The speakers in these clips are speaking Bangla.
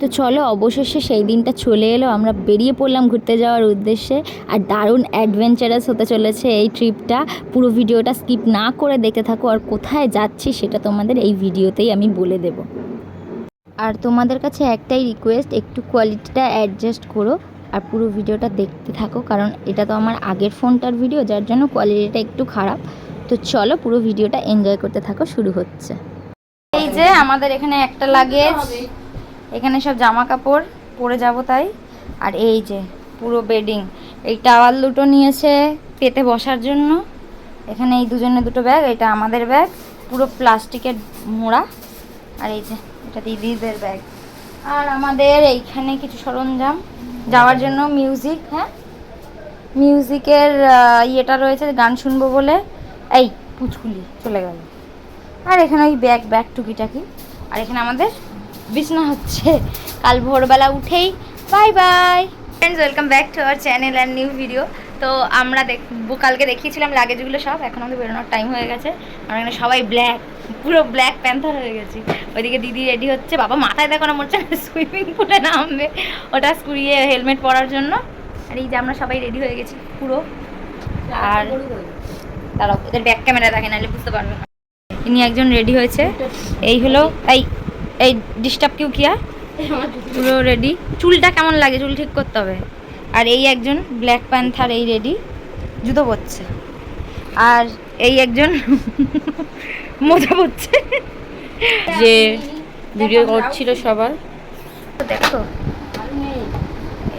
তো চলো, অবশেষে সেই দিনটা চলে এলো। আমরা বেরিয়ে পড়লাম ঘুরতে যাওয়ার উদ্দেশ্যে। আর দারুণ অ্যাডভেঞ্চারাস হতে চলেছে এই ট্রিপটা পুরো ভিডিওটা স্কিপ না করে দেখতে থাকো। আর কোথায় যাচ্ছি সেটা তোমাদের এই ভিডিওতেই আমি বলে দেব। আর তোমাদের কাছে একটাই রিকোয়েস্ট একটু কোয়ালিটিটা অ্যাডজাস্ট করো আর পুরো ভিডিওটা দেখতে থাকো। কারণ এটা তো আমার আগের ফোনটার ভিডিও যার জন্য কোয়ালিটিটা একটু খারাপ। তো চলো, পুরো ভিডিওটা এনজয় করতে থাকো। শুরু হচ্ছে। এই যে আমাদের এখানে একটা লাগেজ এখানে সব জামা কাপড় পরে যাব তাই। আর এই যে, পুরো বেডিং এই টাওয়াল দুটো নিয়েছে পেতে বসার জন্য। এখানে এই দুজনে দুটো ব্যাগ এটা আমাদের ব্যাগ পুরো প্লাস্টিকের মোড়া। আর এই যে, এটা দিদিদের ব্যাগ আর আমাদের এইখানে কিছু সরঞ্জাম। যাওয়ার জন্য মিউজিক হ্যাঁ? মিউজিকের ইয়েটা রয়েছে, গান শুনব বলে। এই, পুচকুলি, চলে গেল। আর এখানে ওই ব্যাগ ব্যাগ টুকিটাকি। আর এখানে আমাদের বিছনা হচ্ছে। কাল ভোরবেলা উঠেই। Bye bye. Friends welcome back to our channel and new video তো আমরা দেখ কালকে দেখিয়েছিলাম লাগেজগুলো সব, এখন আমাদের বেরোনোর টাইম হয়ে গেছে। আমরা এখানে সবাই ব্ল্যাক পুরো ব্ল্যাক প্যান্থার হয়ে গেছি। ওইদিকে দিদি রেডি হচ্ছে। বাবা, মাথায় দেখো না, মরছে সুইমিং পুলে নামবে। ওটা স্কুরিয়ে হেলমেট পরার জন্য। আর এই যে আমরা সবাই রেডি হয়ে গেছি, পুরো। আর তারাও ওদের ব্যাক ক্যামেরা দেখে, নাহলে বুঝতে পারবে না। ইনি একজন রেডি হয়েছে। এই হলো এই এই ডিস্টার্ব কিউ কিয়া? পুরো রেডি চুলটা কেমন লাগে? চুল ঠিক করতে হবে। আর এই একজন ব্ল্যাক প্যান্থার এই রেডি জুতো পরছে। আর এই একজন মজা পরছে। যে ভিডিও করছিল সবার। দেখো।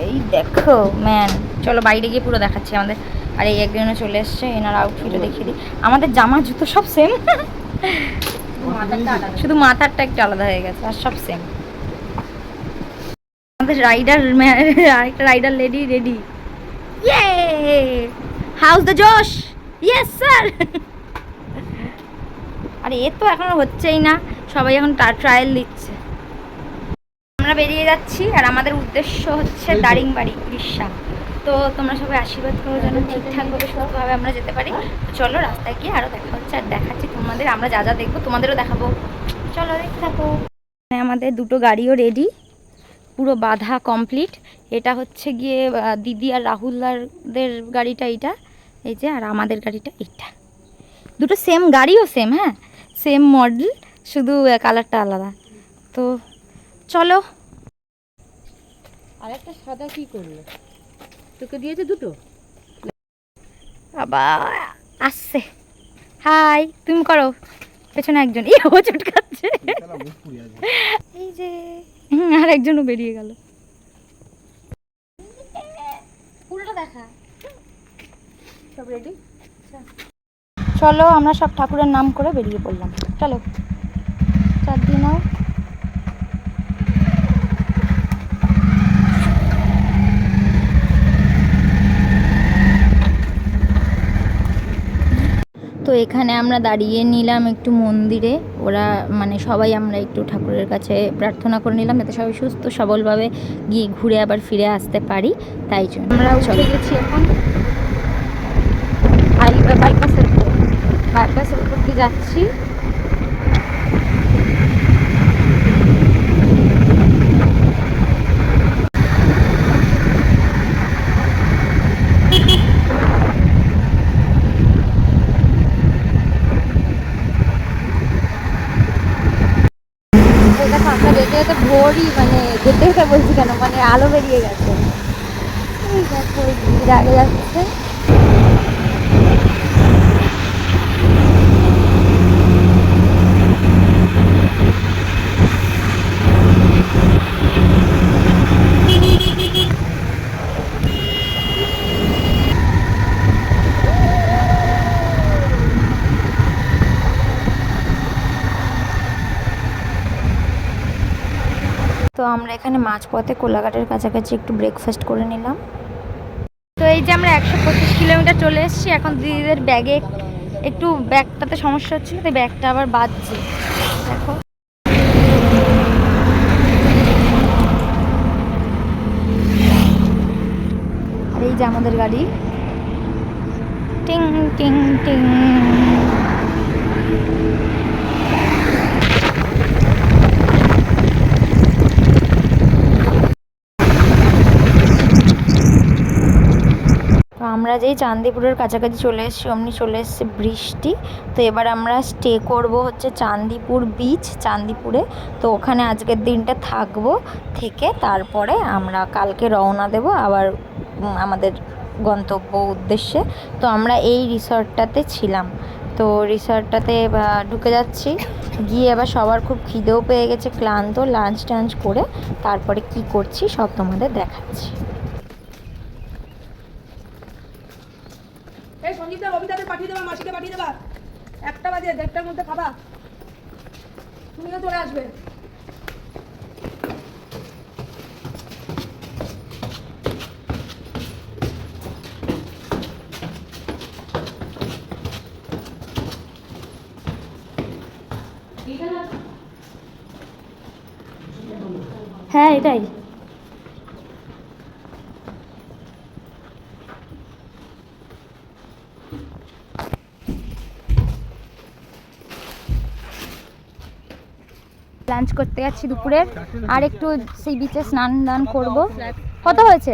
এই দেখো ম্যান চলো বাইরে গিয়ে পুরো দেখাচ্ছি আমাদের। আর এই একজনে চলে এসছে এনার আউটফিটও দেখিয়ে দিই। আমাদের জামা জুতো সব সেম শুধু মাথারটা একটু আলাদা হয়ে গেছে আর সব সেম আমাদের রাইডার আরেকটা রাইডার লেডি রেডি ইয়ে হাউস দ্য জোশ ইয়েস স্যার আরে এ তো এখনও হচ্ছেই না। সবাই এখন ট্রায়াল দিচ্ছে। আমরা বেরিয়ে যাচ্ছি আর আমাদের উদ্দেশ্য হচ্ছে দারিংবাড়ি উড়িষ্যা। তো তোমরা সবাই আশীর্বাদ করো যেন ঠিকঠাকভাবে, সুস্থভাবে আমরা যেতে পারি। চলো রাস্তায় গিয়ে আরও দেখা হচ্ছে আর দেখাচ্ছি তোমাদের। আমরা যা যা দেখব তোমাদেরও দেখাবো। চলো দেখতে থাকো। আমাদের দুটো গাড়িও রেডি পুরো বাধা কমপ্লিট এটা হচ্ছে গিয়ে দিদি আর রাহুলদারদের গাড়িটা এইটা, এই যে, আর আমাদের গাড়িটা এইটা। দুটো সেম গাড়িও সেম হ্যাঁ? সেম মডেল শুধু কালারটা আলাদা। তো চলো। আরেকটা সাদা কি করল? তোকে দিয়েছে দুটো? বাবা আসছে। হাই তুমি করো। পেছনে একজন। ই ও চটকাচ্ছে। এই যে। আর একজনও বেরিয়ে গেল। পুরোটা দেখা। সব রেডি চলো আমরা সব ঠাকুরের নাম করে বেরিয়ে পড়লাম। চলো। চার দিনও তো এখানে আমরা দাঁড়িয়ে নিলাম একটু মন্দিরে। ওরা মানে সবাই আমরা একটু ঠাকুরের কাছে প্রার্থনা করে নিলাম যাতে সবাই সুস্থ সবলভাবে গিয়ে ঘুরে আবার ফিরে আসতে পারি। তাই জন্য আমরা চলে। গেছি এখন। বাইপাসের উপর। বাইপাসের উপর দিয়ে যাচ্ছি। দেখো আমরা যেতে যেতে ভোরই মানে যেতে যেতে বলছি কেন? মানে আলো বেরিয়ে গেছে। এই দেখো আগে যাচ্ছে। তো আমরা এখানে মাঝপথে কোলাঘাটের কাছাকাছি একটু ব্রেকফাস্ট করে নিলাম। তো এই যে আমরা একশো পঁচিশ কিলোমিটার চলে এসেছি, এখন দিদিদের ব্যাগে একটু ব্যাগটাতে সমস্যা হচ্ছিল তাই ব্যাগটা আবার বাজছে দেখো। এই যে আমাদের গাড়ি। টিং টিং টিং। আমরা যেই চান্দিপুরের কাছাকাছি চলে এসেছি, অমনি চলে এসেছে বৃষ্টি। তো এবার আমরা স্টে করব হচ্ছে চান্দিপুর বিচ চান্দিপুরে। তো ওখানে আজকের দিনটা থাকব থেকে তারপরে আমরা কালকে রওনা দেব আবার আমাদের গন্তব্য উদ্দেশ্যে। তো আমরা এই রিসর্টটাতে ছিলাম। তো রিসর্টটাতে ঢুকে যাচ্ছি। গিয়ে এবার সবার খুব খিদেও পেয়ে গেছে, ক্লান্ত লাঞ্চ টাঞ্চ করে তারপরে কি করছি সব তোমাদের দেখাচ্ছি। একটা বাজে দেড়টার মধ্যে খাবা। তুমিও চলে আসবে। হ্যাঁ এটাই। লাঞ্চ করতে যাচ্ছি দুপুরের আর একটু সেই বিচে স্নান দান করব। কত হয়েছে?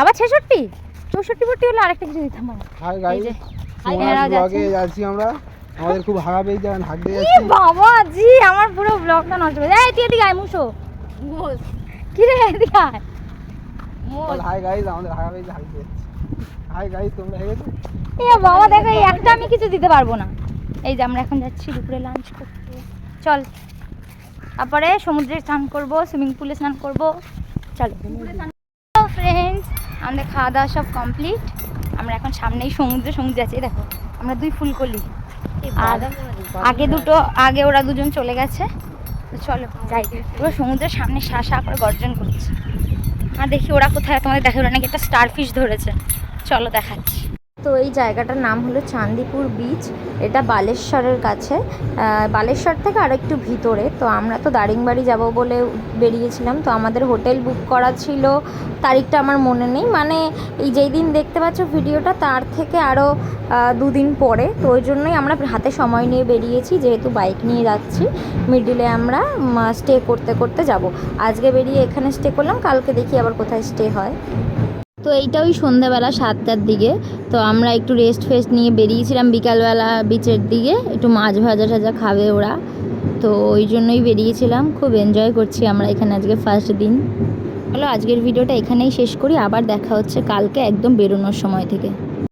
আবার ছেষট্টি? চৌষট্টি ফোরটি হলে আরেকটা কিছু দিতাম আমরা। আমাদের খুব হাগা পেয়ে যান হাঁকতে ই যাচ্ছি। বাবা জি আমার পুরো ব্লগটা নষ্ট এই তুই এদিকে আয় মুসো। কি রে এদিকে আয়। হাই গাইস আমাদের হাগা পেয়ে হাই গাইস তোমরা হেগেছো এ বাবা দেখো এই একটা আমি কিছু দিতে পারব না। এই যে আমরা এখন যাচ্ছি দুপুরে লাঞ্চ করতে। চল। তারপরে সমুদ্রে স্নান করব সুইমিং পুলে স্নান করব। চলো। ফ্রেন্ডস আমাদের খাওয়া দাওয়া সব কমপ্লিট আমরা এখন সামনেই সমুদ্রে সমুদ্রে আছি দেখো। আমরা দুই ফুল ফুলকলি আর আগে দুটো আগে ওরা দুজন চলে গেছে। তো চলো যাই। পুরো সমুদ্রের সামনে শা শা করে গর্জন করছে। আর দেখি ওরা কোথায় তোমাদের দেখে ওরা নাকি? একটা স্টার ফিশ ধরেছে। চলো দেখাচ্ছি। তো এই জায়গাটার নাম হলো চান্দিপুর বিচ এটা বালেশ্বরের কাছে। বালেশ্বর থেকে আরও একটু ভিতরে, তো আমরা তো দারিংবাড়ি যাব বলে বেরিয়েছিলাম, তো আমাদের হোটেল বুক করা ছিল, তারিখটা আমার মনে নেই। মানে এই যেই দিন দেখতে পাচ্ছ ভিডিওটা, তার থেকে আরও দুদিন পরে, তো ওই জন্যই আমরা হাতে সময় নিয়ে বেরিয়েছি, যেহেতু বাইক নিয়ে যাচ্ছি। মিডিলে আমরা স্টে করতে করতে যাব। আজকে বেরিয়ে এখানে স্টে করলাম, কালকে দেখি আবার কোথায় স্টে হয়। তো এইটা ওই সন্ধ্যাবেলা সাতটার দিকে। তো আমরা একটু রেস্ট ফেস্ট নিয়ে বেরিয়েছিলাম বিকালবেলা বিচের দিকে। একটু মাছ ভাজা টাজা খাবে ওরা। তো ওই জন্যই বেরিয়েছিলাম। খুব এনজয় করছি আমরা এখানে আজকে ফার্স্ট দিন। চলো আজকের ভিডিওটা এখানেই শেষ করি। আবার দেখা হচ্ছে কালকে একদম বেরোনোর সময় থেকে।